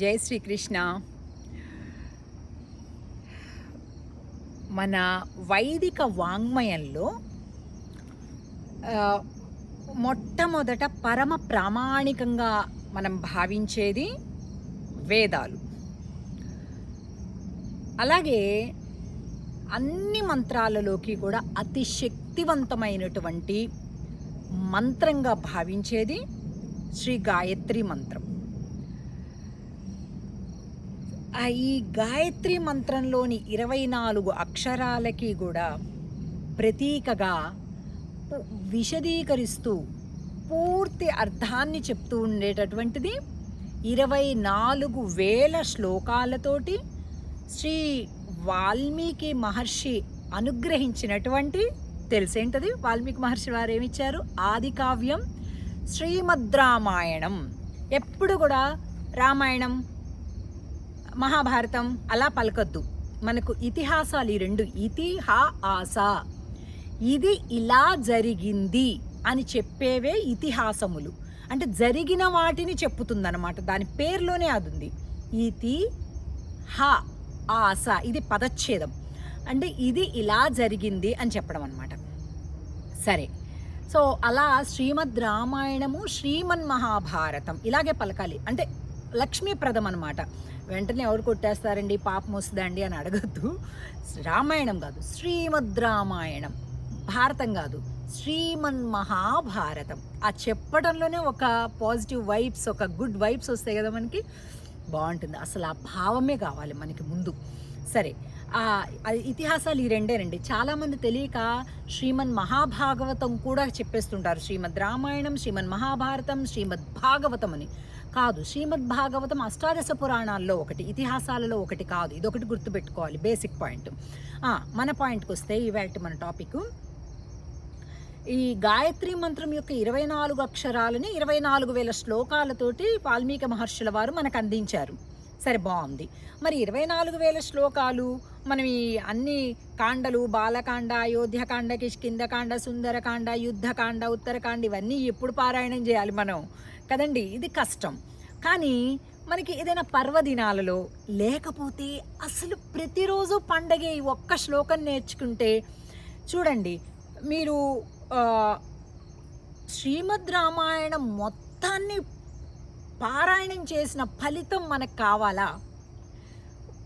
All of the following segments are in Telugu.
జై శ్రీకృష్ణ. మన వైదిక వాంగ్మయంలో మొట్టమొదట పరమ ప్రామాణికంగా మనం భావించేది వేదాలు. అలాగే అన్ని మంత్రాలలోకి కూడా అతి శక్తివంతమైనటువంటి మంత్రంగా భావించేది శ్రీ గాయత్రి మంత్రం ఆ ఈ గాయత్రి మంత్రంలోని ఇరవై నాలుగు అక్షరాలకి కూడా ప్రతీకగా విశదీకరిస్తూ పూర్తి అర్థాన్ని చెప్తూ ఉండేటటువంటిది ఇరవై నాలుగు వేల శ్లోకాలతోటి శ్రీ వాల్మీకి మహర్షి అనుగ్రహించినటువంటి తెలిసేంటది? వాల్మీకి మహర్షి వారు ఏమిచ్చారు ఆది కావ్యం శ్రీమద్ రామాయణం. ఎప్పుడు కూడా రామాయణం మహాభారతం అలా పలకద్దు. మనకు ఇతిహాసాలు ఈ రెండు ఇతిహాస ఇది ఇలా జరిగింది అని చెప్పేవే ఇతిహాసములు. అంటే జరిగిన వాటిని చెప్పుతుందన్నమాట. దాని పేర్లోనే అది ఉంది. ఇతి హ ఆస ఇది పదచ్ఛేదం. అంటే ఇది ఇలా జరిగింది అని చెప్పడం అనమాట సరే. సో అలా శ్రీమద్ రామాయణము శ్రీమన్ మహాభారతం ఇలాగే పలకాలి. అంటే లక్ష్మీప్రదం అనమాట వెంటనే ఎవరు కొట్టేస్తారండి? పాపం వస్తుందండి అని అడగద్దు. రామాయణం కాదు శ్రీమద్ రామాయణం భారతం కాదు శ్రీమన్ మహాభారతం ఆ చెప్పడంలోనే ఒక పాజిటివ్ వైబ్స్ ఒక గుడ్ వైబ్స్ వస్తాయి కదా మనకి? బాగుంటుంది. అసలు ఆ భావమే కావాలి మనకి ముందు. సరే ఆ ఇతిహాసాలు ఈ రెండేనండి చాలామంది తెలియక శ్రీమన్ మహాభాగవతం కూడా చెప్పేస్తుంటారు. శ్రీమద్ రామాయణం శ్రీమన్ మహాభారతం శ్రీమద్ భాగవతం అని. కాదు. శ్రీమద్ భాగవతం అష్టాదశ పురాణాల్లో ఒకటి ఇతిహాసాలలో ఒకటి కాదు. ఇదొకటి గుర్తుపెట్టుకోవాలి. Basic point. మన పాయింట్కి వస్తే ఇవాళ మన టాపిక్. ఈ గాయత్రి మంత్రం యొక్క ఇరవై నాలుగు అక్షరాలని ఇరవై నాలుగు వేల శ్లోకాలతోటి వాల్మీకి మహర్షుల వారు మనకు అందించారు. సరే బాగుంది. మరి ఇరవై నాలుగు వేల శ్లోకాలు మనం ఈ అన్ని కాండలు బాలకాండ అయోధ్యకాండ కిష్కిందకాండ సుందరకాండ యుద్ధకాండ ఉత్తరకాండ ఇవన్నీ ఎప్పుడు పారాయణం చేయాలి మనం? కదండి? ఇది కష్టం. కానీ మనకి ఏదైనా పర్వదినాలలో లేకపోతే అసలు ప్రతిరోజు పండగే ఈ ఒక్క శ్లోకం నేర్చుకుంటే చూడండి మీరు శ్రీమద్ రామాయణం మొత్తాన్ని పారాయణం చేసిన ఫలితం మనకు కావాలా?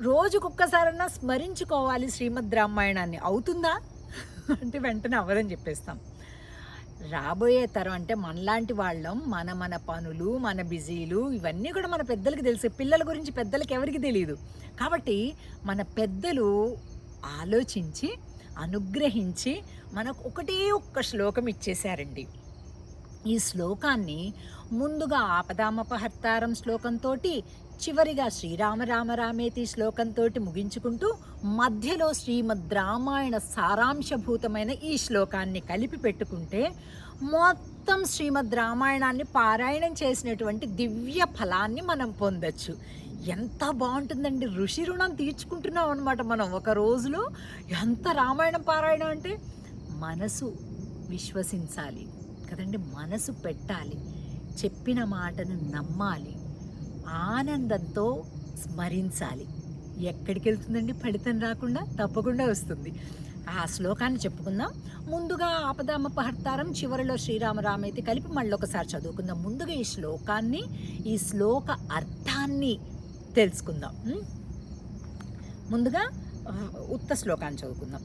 రోజుకొక్కసారన్నా స్మరించుకోవాలి శ్రీమద్ రామాయణాన్ని. అవుతుందా? అంటే వెంటనే అవ్వదని చెప్పేస్తాం. రాబోయే తరం అంటే మనలాంటి వాళ్ళం మన మన పనులు మన బిజీలు ఇవన్నీ కూడా మన పెద్దలకి తెలుసు. పిల్లల గురించి పెద్దలకి ఎవరికి తెలియదు కాబట్టి మన పెద్దలు ఆలోచించి అనుగ్రహించి మనకు ఒకటే ఒక్క శ్లోకం ఇచ్చేశారండి. ఈ శ్లోకాన్ని ముందుగా ఆపదామపహర్తారం శ్లోకంతో చివరిగా శ్రీరామ రామ రామేతి శ్లోకంతో ముగించుకుంటూ మధ్యలో శ్రీమద్ రామాయణ సారాంశభూతమైన ఈ శ్లోకాన్ని కలిపి పెట్టుకుంటే మొత్తం శ్రీమద్ రామాయణాన్ని పారాయణం చేసినటువంటి దివ్య ఫలాన్ని మనం పొందొచ్చు. ఎంత బాగుంటుందండి. ఋషి రుణం తీర్చుకుంటున్నాం అనమాట మనం ఒక రోజులో. ఎంత రామాయణం పారాయణం అంటే మనసు విశ్వసించాలి. కదండి? మనసు పెట్టాలి. చెప్పిన మాటను నమ్మాలి. ఆనందంతో స్మరించాలి. ఎక్కడికి వెళ్తుందండి ఫలితం రాకుండా తప్పకుండా వస్తుంది. ఆ శ్లోకాన్ని చెప్పుకుందాం. ముందుగా ఆపదామపహర్తారం చివరిలో శ్రీరామరామైతే కలిపి మళ్ళీ ఒకసారి చదువుకుందాం. ముందుగా ఈ శ్లోకాన్ని ఈ శ్లోక అర్థాన్ని తెలుసుకుందాం. ముందుగా ఉత్త శ్లోకాన్ని చదువుకుందాం.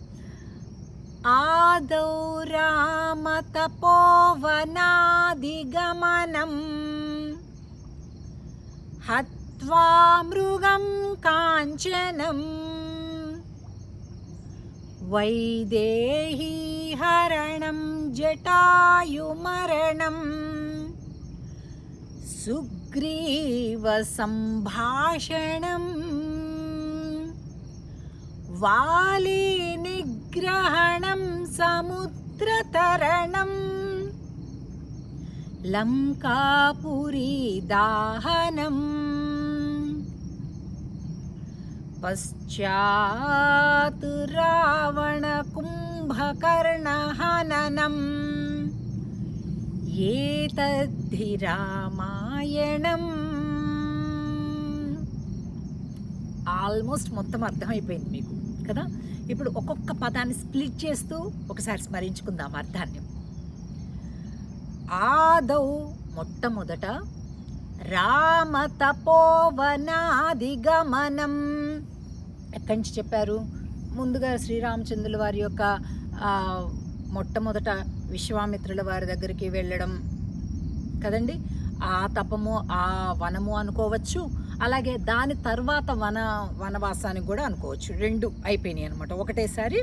ఆదౌ రామతపోవనాదిగమనం హత్వా మృగం కాంచనం వైదేహీ హరణం జటాయుమరణం సుగ్రీవ సంభాషణం వాలీ నిగ్రహణం సముద్రతరణం లంకాపురీ దాహనం. పశ్చాత్ రావణ కుంభకర్ణహననం ఏతద్ధి రామాయణం. ఆల్మోస్ట్ మొత్తం అర్థమైపోయింది మీకు కదా? ఇప్పుడు ఒక్కొక్క పదాన్ని స్ప్లిట్ చేస్తూ ఒకసారి స్మరించుకుందాం అర్థాన్ని. ఆదౌ మొట్టమొదట రామ తపోవనాదిగమనం. ఎక్కడి నుంచి చెప్పారు? ముందుగా శ్రీరామచంద్రుల వారి యొక్క మొట్టమొదట విశ్వామిత్రుల వారి దగ్గరికి వెళ్ళడం కదండి. ఆ తపము ఆ వనము అనుకోవచ్చు. అలాగే దాని తర్వాత వన వనవాసానికి కూడా అనుకోవచ్చు. రెండు అయిపోయినాయి అనమాట ఒకటేసారి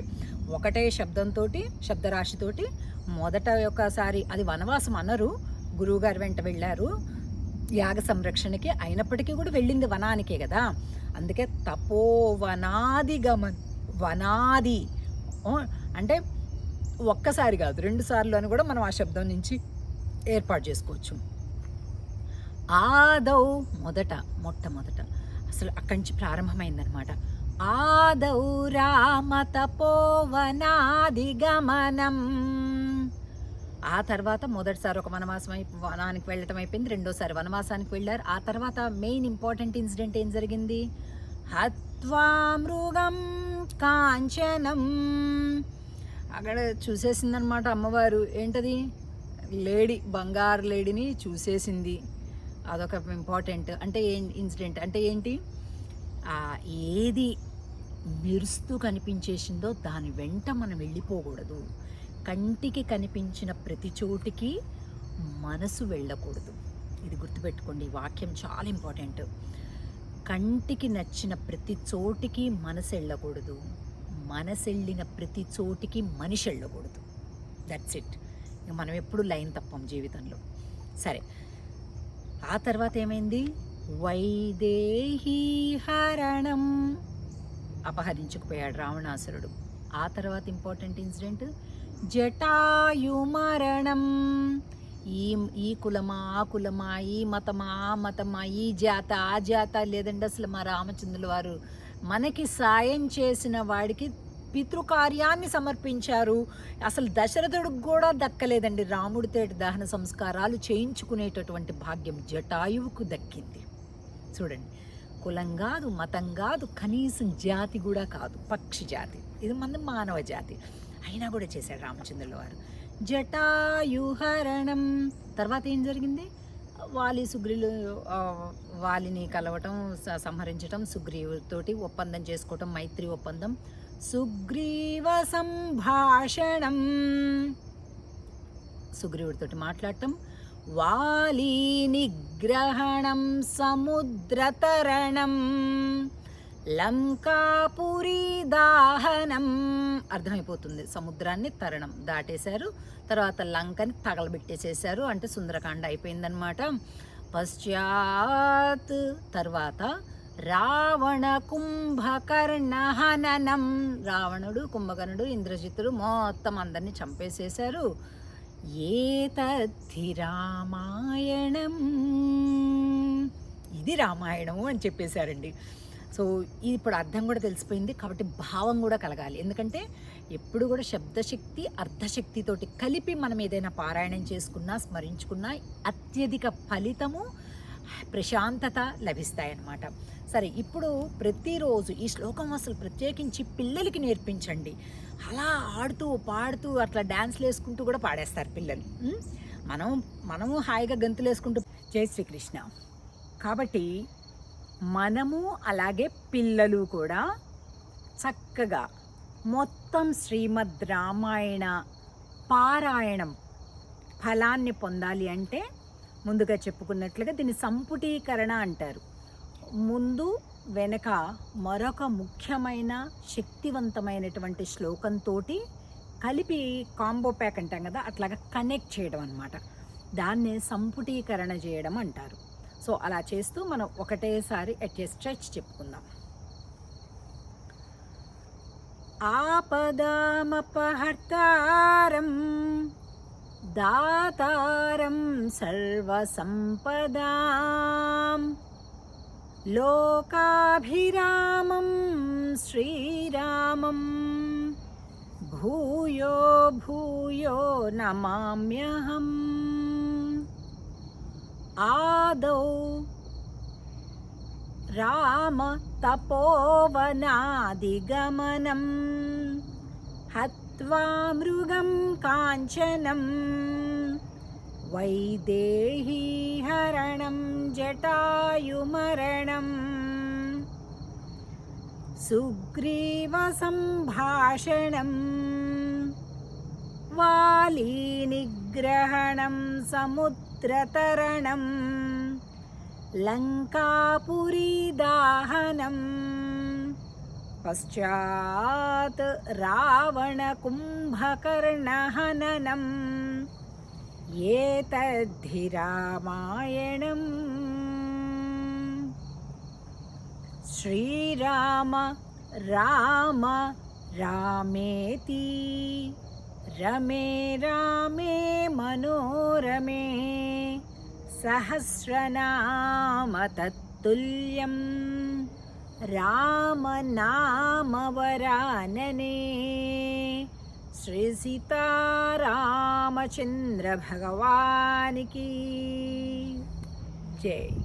ఒకటే శబ్దంతో శబ్దరాశితోటి మొదట ఒకసారి అది వనవాసం అనరు. గురువుగారు వెంట వెళ్ళారు. యాగ సంరక్షణకి అయినప్పటికీ కూడా వెళ్ళింది వనానికే కదా. అందుకే తపోవనాది గమన్ వనాది. అంటే ఒక్కసారి కాదు రెండు సార్లు అని కూడా మనం ఆ శబ్దం నుంచి ఏర్పాటు చేసుకోవచ్చు. ఆదౌ మొదట మొట్టమొదట. అసలు అక్కడి నుంచి ప్రారంభమైందనమాట ఆదౌ రామ గమనం ఆ తర్వాత మొదటిసారి ఒక వనవాసం అయి వనానికి వెళ్ళటం అయిపోయింది. రెండోసారి వనవాసానికి వెళ్ళారు. ఆ తర్వాత మెయిన్ ఇంపార్టెంట్ ఇన్సిడెంట్ ఏం జరిగింది? హత్వా మృగం కాంచనం. అక్కడ చూసేసిందనమాట అమ్మవారు. ఏంటది? లేడీ బంగారు లేడీని చూసేసింది. అదొక ఇంపార్టెంట్ అంటే ఏ ఇన్సిడెంట్ అంటే ఏంటి? ఏది మెరుస్తూ కనిపించేసిందో దాని వెంట మనం వెళ్ళిపోకూడదు. కంటికి కనిపించిన ప్రతి చోటికి మనసు వెళ్ళకూడదు. ఇది గుర్తుపెట్టుకోండి ఈ వాక్యం చాలా ఇంపార్టెంట్ కంటికి నచ్చిన ప్రతి చోటికి మనసు వెళ్ళకూడదు. మనసు వెళ్ళిన ప్రతి చోటికి మనిషి వెళ్ళకూడదు. దట్స్ ఇట్ ఇక మనం ఎప్పుడు లైన్ తప్పం జీవితంలో. సరే. ఆ తర్వాత ఏమైంది? వైదేహీ హరణం. అపహరించుకుపోయాడు రావణాసురుడు. ఆ తర్వాత ఇంపార్టెంట్ ఇన్సిడెంట్? జటాయు మరణం. ఈ ఈ కులమా ఆ కులమా ఈ మతమా ఆ మతమా ఈ జాత ఆ జాత లేదంటే అసలు మా రామచంద్రుల వారు మనకి సాయం చేసిన వాడికి పితృకార్యాన్ని సమర్పించారు. అసలు దశరథుడికి కూడా దక్కలేదండి. రాముడి తేటి దహన సంస్కారాలు చేయించుకునేటటువంటి భాగ్యం జటాయువుకు దక్కింది. చూడండి కులం కాదు మతం కాదు కనీసం జాతి కూడా కాదు పక్షి జాతి. ఇది మన మానవ జాతి. అయినా కూడా చేశాడు రామచంద్రుల వారు. జటాయుహరణం. తర్వాత ఏం జరిగింది? వాలి సుగ్రీలు వాలిని కలవటం సంహరించటం సుగ్రీవుతోటి ఒప్పందం చేసుకోవటం మైత్రి ఒప్పందం సుగ్రీవ సంభాషణం సుగ్రీవుడితోటి మాట్లాడటం. వాలి నిగ్రహణం సముద్రతరణం. లంకాపురి దాహనం అర్థమైపోతుంది. సముద్రాన్ని తరణం దాటేశారు. తర్వాత లంకని తగలబెట్టేసేసారు అంటే సుందరకాండ అయిపోయిందనమాట పశ్చాత్ తర్వాత రావణ కుంభకర్ణ హననం రావణుడు కుంభకర్ణుడు ఇంద్రజిత్తుడు మొత్తం అందరినీ చంపేసేశారు. ఏతద్ధి రామాయణం ఇది రామాయణము అని చెప్పేశారండి. సో ఇప్పుడు అర్థం కూడా తెలిసిపోయింది. కాబట్టి భావం కూడా కలగాలి. ఎందుకంటే ఎప్పుడు కూడా శబ్దశక్తి అర్ధశక్తితోటి కలిపి మనం ఏదైనా పారాయణం చేసుకున్నా స్మరించుకున్నా అత్యధిక ఫలితము ప్రశాంతత లభిస్తాయన్నమాట. సరే ఇప్పుడు ప్రతిరోజు ఈ శ్లోకం అసలు ప్రత్యేకించి పిల్లలకి నేర్పించండి. అలా ఆడుతూ పాడుతూ అట్లా డ్యాన్స్లు వేసుకుంటూ కూడా పాడేస్తారు పిల్లలు. మనం మనము హాయిగా గంతులు వేసుకుంటూ జై శ్రీకృష్ణ. కాబట్టి మనము అలాగే పిల్లలు కూడా చక్కగా మొత్తం శ్రీమద్ రామాయణ పారాయణం ఫలాన్ని పొందాలి అంటే ముందుగా చెప్పుకున్నట్లుగా దీన్ని సంపుటీకరణ అంటారు. ముందు వెనక మరొక ముఖ్యమైన శక్తివంతమైనటువంటి శ్లోకంతో కలిపి కాంబో ప్యాక్ అంటాం కదా అట్లాగా కనెక్ట్ చేయడం అనమాట దాన్నే సంపుటీకరణ చేయడం అంటారు. సో అలా చేస్తూ మనం ఒకటేసారి ఎట్ ఏ స్ట్రెచ్ చెప్పుకుందాం. ఆపదామపహర్తారం दातारं सर्वसम्पदा लोकाभिरामं श्रीरामम्। भूयो भूयो नमाम्यहम्। आदौ रामतपोवनादिगमनं हत् मृगं काञ्चनम् वैदेहिहरणं जटायुमरणम् सुग्रीवसम्भाषणम् वालीनिग्रहणं समुद्रतरणं लङ्कापुरीदाहनम् पश्चात् रावणकुम्भकर्णहननम् एतद्धि रामायणम् श्रीराम राम रामेति रमे रामे मनोरमे सहस्रनाम तत्तुल्यं रामनामवरानने श्रीसीतारामचन्द्रभगवान् की। जय।